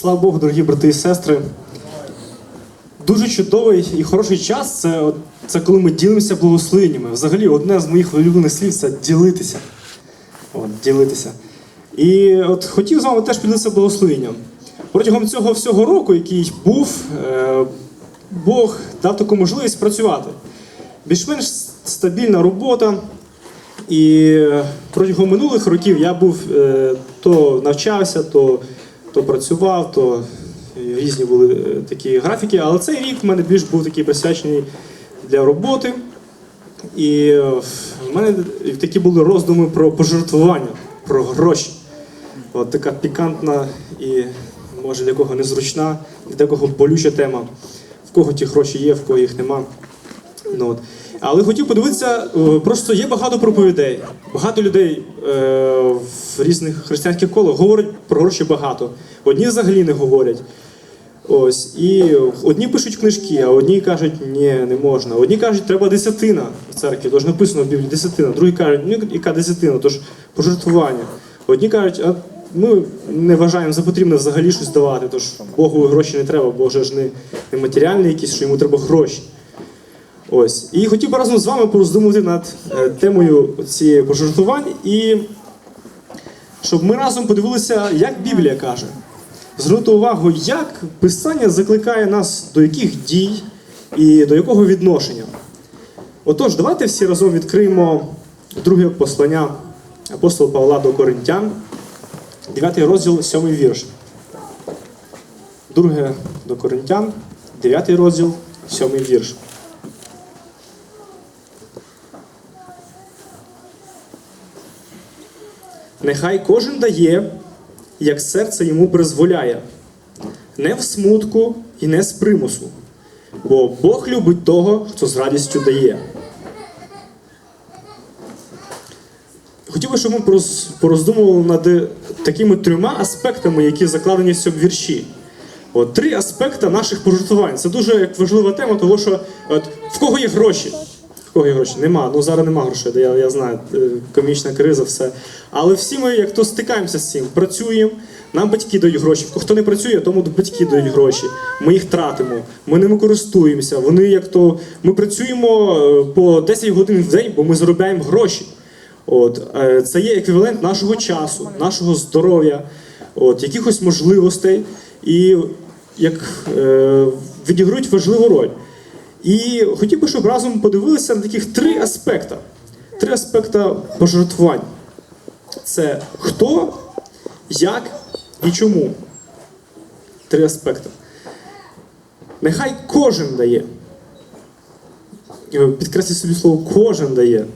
Слава Богу, дорогі брати і сестри. Дуже чудовий і хороший час це, це коли ми ділимося благословеннями. Взагалі, одне з моїх улюблених слів це ділитися. От, ділитися. І от хотів з вами теж поділитися благословенням. Протягом цього всього року, який був, е, Бог дав таку можливість працювати. Більш-менш стабільна робота. І протягом минулих років я був е, то навчався, то, то працював, то різні були е, такі графіки. Але цей рік в мене більш був такий присвячений для роботи. І е, в мене такі були роздуми про пожертвування, про гроші. От така пікантна і, може, для кого незручна, для кого болюча тема. В кого ті гроші є, в кого їх нема. Ну, от. Але хотів подивитися, е, просто є багато проповідей. Багато людей е, в різних християнських колах говорять про гроші багато. Одні взагалі не говорять. Ось. І одні пишуть книжки, а одні кажуть, ні, не можна. Одні кажуть, треба десятина в церкві, тож написано в Біблії десятина. Другі кажуть, ну яка десятина, тож пожертвування. Одні кажуть, а ми не вважаємо за потрібне взагалі щось давати, тож Богу гроші не треба, Бог же ж не, не матеріальний якийсь, що йому треба гроші. Ось. І хотів би разом з вами пороздумувати над е, темою цієї пожертвувань і щоб ми разом подивилися, як Біблія каже. Звернути увагу, як Писання закликає нас до яких дій і до якого відношення. Отож, давайте всі разом відкриємо друге послання апостола Павла до Коринтян, 9 розділ, 7 вірш. Друге до Коринтян, 9 розділ, 7 вірш. Нехай кожен дає, як серце йому призволяє, не в смутку і не з примусу, бо Бог любить того, хто з радістю дає. Хотів би, щоб ми пороз- пороздумували над такими трьома аспектами, які закладені в цьому вірші. От, три аспекти наших пожертвувань. Це дуже як важлива тема, тому що от, в кого є гроші? В гроші? Нема. Ну зараз нема грошей, я, я знаю, е, комічна криза, все. Але всі ми, як то стикаємося з цим, працюємо, нам батьки дають гроші. Хто не працює, тому батьки дають гроші. Ми їх тратимо, ми ними користуємося. Вони як то ми працюємо е, по 10 годин в день, бо ми заробляємо гроші. От, е, це є еквівалент нашого часу, нашого здоров'я, от, якихось можливостей, і як е, відіграють важливу роль. І хотів би, щоб разом подивилися на таких три аспекти. Три аспекти пожертвувань. Це хто, як і чому. Три аспекти. Нехай кожен дає. Підкреслю собі слово кожен дає.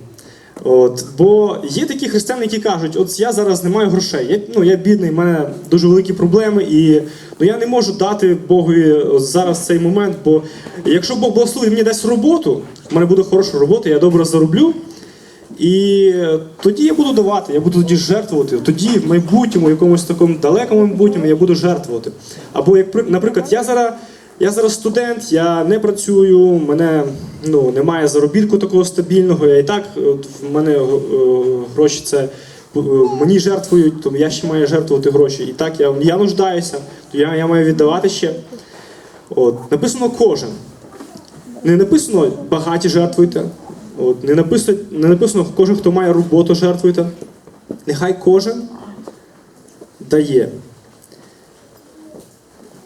От, бо є такі християни, які кажуть, от я зараз не маю грошей, я, ну, я бідний, в мене дуже великі проблеми, і ну, я не можу дати Богові зараз цей момент, бо якщо Бог благословить мені дасть роботу, в мене буде хороша робота, я добре зароблю, і тоді я буду давати, я буду тоді жертвувати. Тоді в майбутньому, якомусь такому далекому майбутньому, я буду жертвувати. Або як при- наприклад, я зараз. Я зараз студент, я не працюю, в мене ну, немає заробітку такого стабільного. Я і так в мене е, гроші це е, мені жертвують, то я ще маю жертвувати гроші. І так я, я нуждаюся, то я, я маю віддавати ще. От, написано кожен. Не написано багаті жертвуйте. От, не, написано, не написано кожен, хто має роботу, жертвуйте. Нехай кожен дає.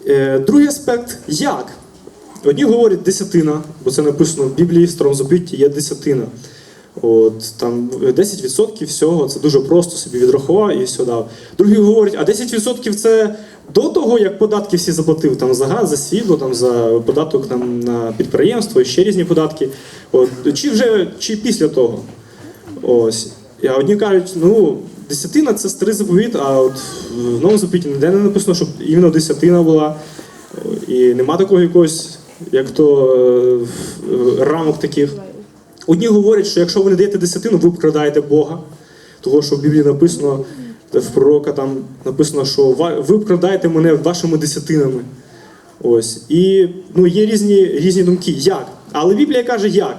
Е, Другий аспект як? Одні говорять десятина, бо це написано в Біблії, в Старому Заповіті є десятина. От, там 10% всього, це дуже просто собі відрахував і все дав. Другі говорять, а 10% це до того, як податки всі заплатив там за газ, за світло, там за податок там, на підприємство і ще різні податки. От, чи вже чи після того. Ось. А одні кажуть, ну, десятина це старий заповіт, а от в новому заповіті ніде не написано, щоб іменно десятина була. І нема такого якогось, як то е, е, рамок таких. Одні говорять, що якщо ви не даєте десятину, ви вкрадаєте Бога. Того, що в Біблії написано, в пророка там написано, що ви вкрадаєте мене вашими десятинами. Ось. І ну, є різні, різні думки. Як? Але Біблія каже, як?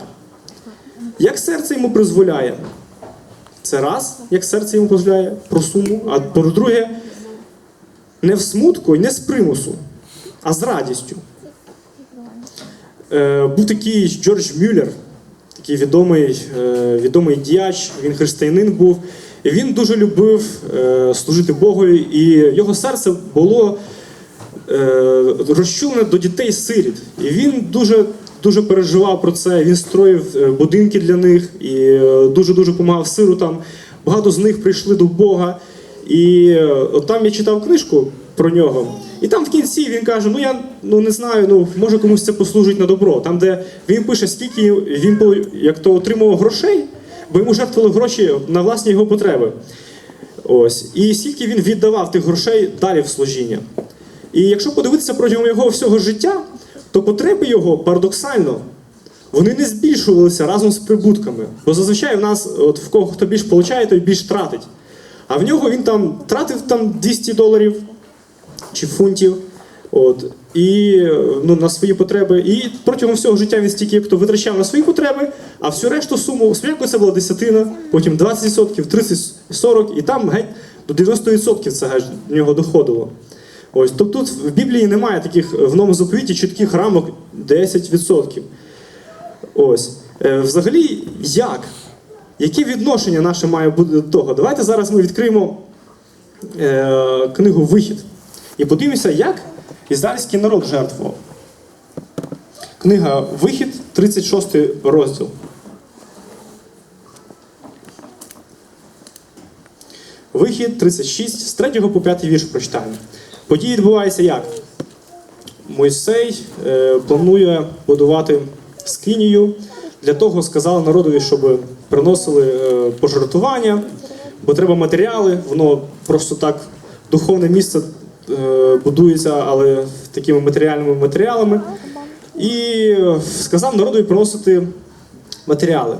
Як серце йому дозволяє? Це раз, як серце йому дозволяє про суму, а по-друге, не в смутку і не з примусу, а з радістю. Е, був такий Джордж Мюллер, такий відомий, е, відомий діяч, він християнин був. І він дуже любив е, служити Богові, і його серце було е, розчулене до дітей сиріт. І він дуже, дуже переживав про це. Він строїв е, будинки для них і е, дуже-дуже допомагав сиротам. Багато з них прийшли до Бога. І е, от там я читав книжку про нього. І там в кінці він каже: ну я ну не знаю, ну може комусь це послужить на добро. Там, де він пише, скільки він як то отримував грошей, бо йому жертвували гроші на власні його потреби. Ось. І скільки він віддавав тих грошей далі в служіння. І якщо подивитися протягом його всього життя, то потреби його парадоксально вони не збільшувалися разом з прибутками. Бо зазвичай в нас, от в кого хто більш получає, той більш тратить. А в нього він там тратив там 200 доларів чи фунтів. От, і ну, на свої потреби. І протягом всього життя він стільки як то витрачав на свої потреби, а всю решту суму спочатку це була десятина, потім 20%, 30-40%, і там геть до 90% це геть в нього доходило. Ось, тобто тут в Біблії немає таких в новому заповіті чітких рамок 10%. Ось. Е, взагалі, як? Яке відношення наше має бути до того? Давайте зараз ми відкриємо е, книгу Вихід і подивимося, як ізраїльський народ жертвував. Книга Вихід, 36 розділ. Вихід 36, з 3 по 5 вірш прочитаємо. Події відбуваються як? Мойсей е, планує будувати скинію. Для того сказали народові, щоб приносили е, пожертвування, бо треба матеріали. Воно просто так духовне місце е, будується, але такими матеріальними матеріалами. І сказав народові приносити матеріали.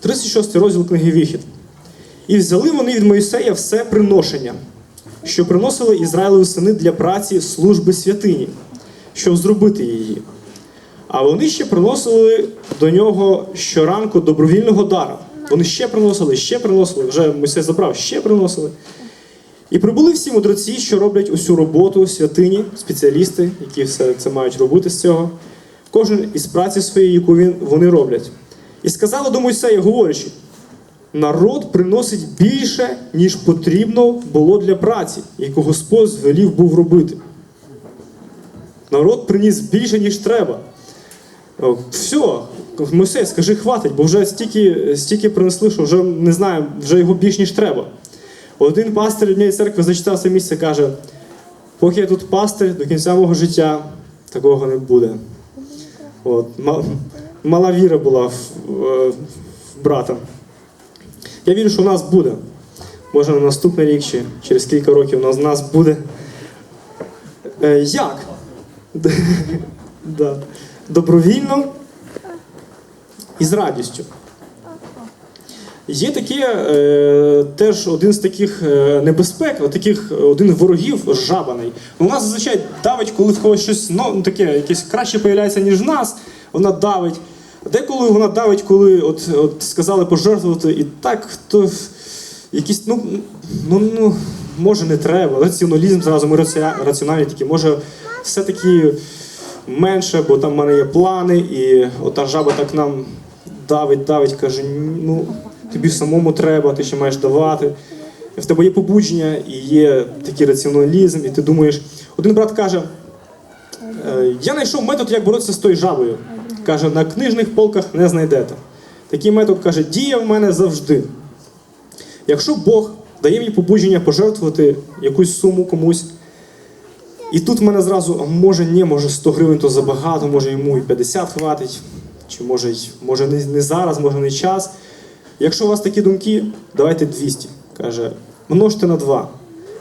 36 розділ книги Вихід. І взяли вони від Моїсея все приношення, що приносили Ізраїлеві сини для праці служби святині, щоб зробити її. А вони ще приносили до нього щоранку добровільного дара. Вони ще приносили, ще приносили, вже Мойсей забрав, ще приносили. І прибули всі мудреці, що роблять усю роботу святині, спеціалісти, які все це мають робити з цього, кожен із праці своєї, яку він, вони роблять. І сказали до Мойсея, говорячи, народ приносить більше, ніж потрібно було для праці, яку Господь звелів був робити. Народ приніс більше, ніж треба. Все, Мойсей, скажи, хватить, бо вже стільки, стільки принесли, що вже не знаю, вже його більш ніж треба. Один пастир однієї церкви зачитав це місце, каже: поки я тут пастир, до кінця мого життя такого не буде. От, мала віра була в, в, брата. Я вірю, що в нас буде. Може на наступний рік чи через кілька років у нас, нас буде. Е, як? да. Добровільно і з радістю. Є таке е, теж один з таких е, небезпек, таких один ворогів жабаний. У нас зазвичай давить, коли в когось щось ну, таке, якесь краще появляється, ніж в нас, вона давить. Деколи вона давить, коли от, от сказали пожертвувати, і так то якісь, ну, ну, ну може не треба. Раціоналізм зразу ми раці- раціональні такі, може все-таки менше, бо там в мене є плани, і ота жаба так нам давить, давить, каже, ну тобі самому треба, ти ще маєш давати. В тебе є побудження і є такий раціоналізм, і ти думаєш. Один брат каже: «Е, я знайшов метод, як боротися з тою жабою. Каже, на книжних полках не знайдете. Такий метод каже, діє в мене завжди. Якщо Бог дає мені побудження пожертвувати якусь суму комусь, і тут в мене зразу, а може ні, може 100 гривень то забагато, може йому і 50 хватить, чи може, може не, зараз, може не час. Якщо у вас такі думки, давайте 200. Каже, множте на 2.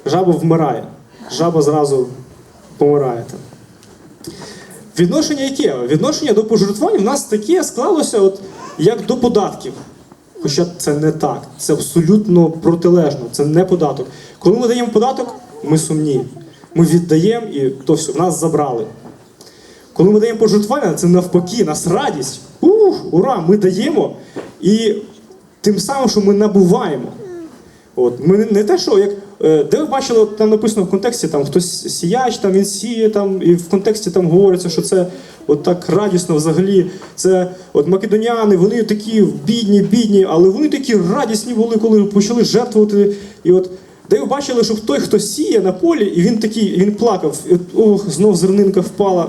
Жаба вмирає. Жаба зразу помирає. Відношення яке? Відношення до пожертвувань в нас таке склалося, от, як до податків. Хоча це не так, це абсолютно протилежно, це не податок. Коли ми даємо податок, ми сумні. Ми віддаємо і то все, в нас забрали. Коли ми даємо пожертвування, це навпаки, нас радість. Ух, ура! Ми даємо. І тим самим, що ми набуваємо. От, ми не- те, що як де ви бачили, там написано в контексті, там хтось сіяч, там він сіє, там, і в контексті там говориться, що це от так радісно взагалі. Це от македоняни, вони такі бідні, бідні, але вони такі радісні були, коли почали жертвувати. І от де ви бачили, що той, хто сіє на полі, і він такий, він плакав, і от, ох, знов зернинка впала.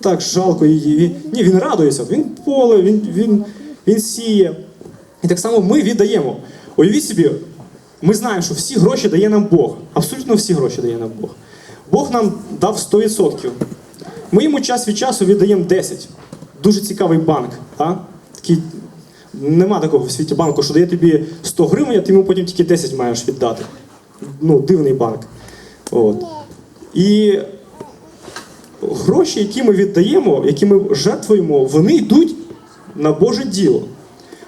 Так жалко її. Ні, він радується. Він поле, він, він, він сіє. І так само ми віддаємо. Уявіть собі, ми знаємо, що всі гроші дає нам Бог. Абсолютно всі гроші дає нам Бог. Бог нам дав 100%. Ми йому час від часу віддаємо 10. Дуже цікавий банк. Так? Такий, нема такого в світі банку, що дає тобі 100 гривень, а ти йому потім тільки 10 маєш віддати. Ну, дивний банк. От. І гроші, які ми віддаємо, які ми жертвуємо, вони йдуть на Боже діло.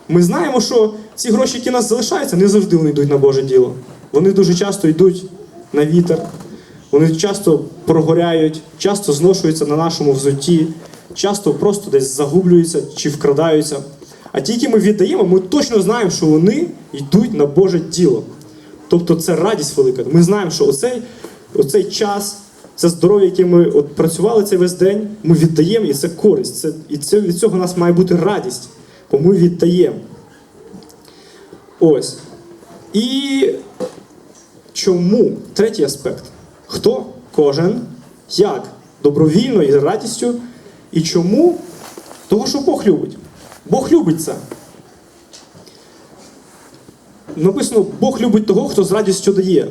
Ми знаємо, що ці гроші, які у нас залишаються, не завжди вони йдуть на Боже діло. Вони дуже часто йдуть на вітер, вони часто прогоряють, часто зношуються на нашому взутті, часто просто десь загублюються чи вкрадаються. А ті, які ми віддаємо, ми точно знаємо, що вони йдуть на Боже діло. Тобто це радість велика. Ми знаємо, що оцей, оцей час, це здоров'я, яке ми от працювали цей весь день, ми віддаємо, і це користь. Це, і це, від цього у нас має бути радість, бо ми віддаємо. Ось. І чому? Третій аспект. Хто? Кожен, як? Добровільно і з радістю. І чому? Того, що Бог любить. Бог любить це. Написано, Бог любить того, хто з радістю дає.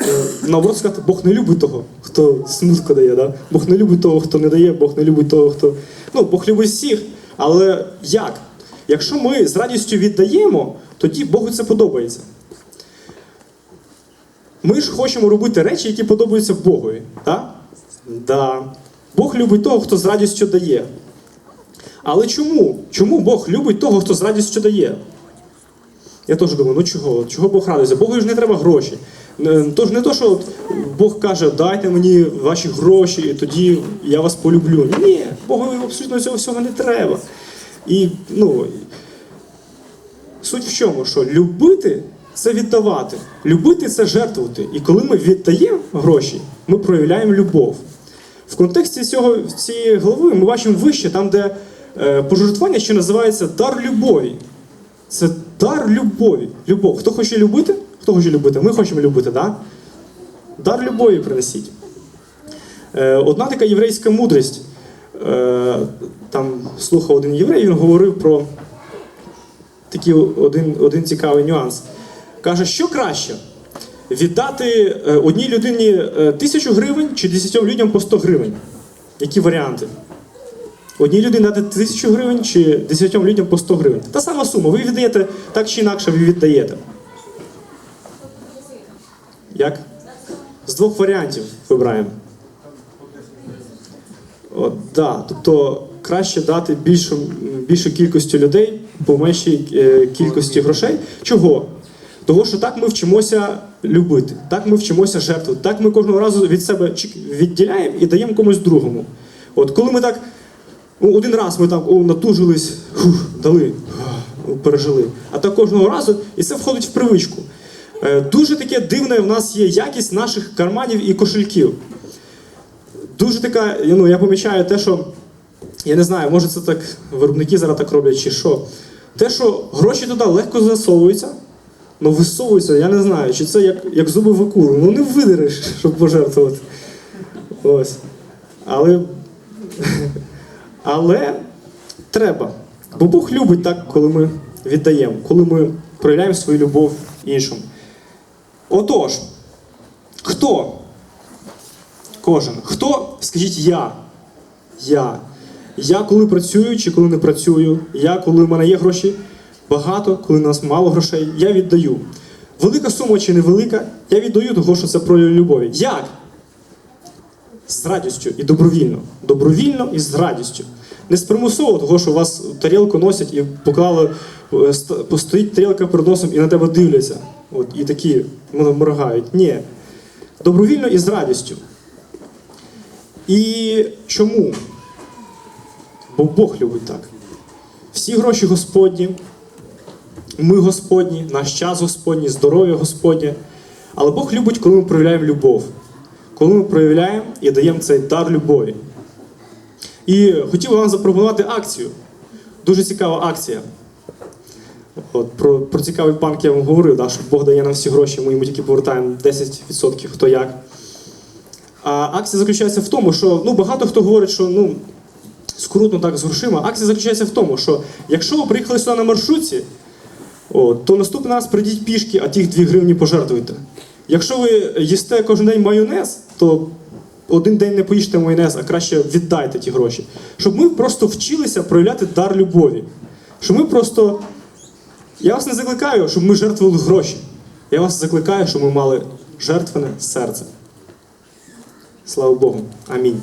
Е, Наоборот сказати, Бог не любить того, хто смутко дає. Да? Бог не любить того, хто не дає, Бог не любить того, хто. Ну, Бог любить всіх. Але як? Якщо ми з радістю віддаємо, тоді Богу це подобається. Ми ж хочемо робити речі, які подобаються Богові. Так? Да. Бог любить того, хто з радістю дає. Але чому? Чому Бог любить того, хто з радістю дає? Я теж думаю, ну чого? Чого Бог радується? Богу ж не треба гроші. Е, Тож не то, що Бог каже, дайте мені ваші гроші, і тоді я вас полюблю. Ні, Богу абсолютно цього всього не треба. І ну, суть в чому, що любити це віддавати. Любити це жертвувати. І коли ми віддаємо гроші, ми проявляємо любов. В контексті цього, цієї глави ми бачимо вище, там, де е, пожертвування, що називається дар любові. Це дар любові. Любов. Хто хоче любити? Хто хоче любити? Ми хочемо любити? Да? Дар любові принесіть. Е, одна така єврейська мудрість. Е, там слухав один єврей, він говорив про такий один, один цікавий нюанс. Каже, що краще? Віддати е, одній людині е, тисячу гривень чи десятьом людям по 100 гривень? Які варіанти? Одній людині дати тисячу гривень чи десятьом людям по 100 гривень. Та сама сума. Ви віддаєте так чи інакше, ви віддаєте. Як? З двох варіантів вибираємо. От, да. Тобто краще дати більшу, більшу кількості людей по меншій е, кількості грошей. Чого? Того, що так ми вчимося любити, так ми вчимося жертвувати, так ми кожного разу від себе відділяємо і даємо комусь другому. От коли ми так ну, один раз ми там о, натужились, фух, дали, о, пережили. А так кожного разу, і це входить в привичку. Е, Дуже таке дивне в нас є якість наших карманів і кошельків. Дуже така, ну я помічаю те, що я не знаю, може це так виробники зараз так роблять, чи що. Те, що гроші туди легко засовуються, ну висовуються, я не знаю, чи це як, як зуби в акули. Ну не видереш, щоб пожертвувати. Ось. Але, але треба. Бо Бог любить так, коли ми віддаємо, коли ми проявляємо свою любов іншому. Отож, хто? Кожен. Хто? Скажіть я. Я. Я коли працюю чи коли не працюю. Я коли в мене є гроші багато, коли у нас мало грошей, я віддаю. Велика сума чи невелика, я віддаю того, що це прояв любові. Як? З радістю і добровільно. Добровільно і з радістю. Не з примусово того, що вас тарілку носять і поклали, е, постоїть тарілка перед носом і на тебе дивляться. От, і такі моргають. Ні. Добровільно і з радістю. І чому? Бо Бог любить так. Всі гроші Господні, ми Господні, наш час Господній, здоров'я Господнє. Але Бог любить, коли ми проявляємо любов, коли ми проявляємо і даємо цей дар любові. І хотів вам запропонувати акцію. Дуже цікава акція. От, про, про цікавий банк я вам говорив, да, що Бог дає нам всі гроші, ми йому тільки повертаємо 10%, хто як. А акція заключається в тому, що ну, багато хто говорить, що ну, скрутно так з грошима. Акція заключається в тому, що якщо ви приїхали сюди на маршрутці, то наступний раз прийдіть пішки, а тих 2 гривні пожертвуйте. Якщо ви їсте кожен день майонез, то один день не поїжте майонез, а краще віддайте ті гроші. Щоб ми просто вчилися проявляти дар любові. Щоб ми просто. Я вас не закликаю, щоб ми жертвували гроші. Я вас закликаю, щоб ми мали жертвене серце. Слава Богу. Амінь.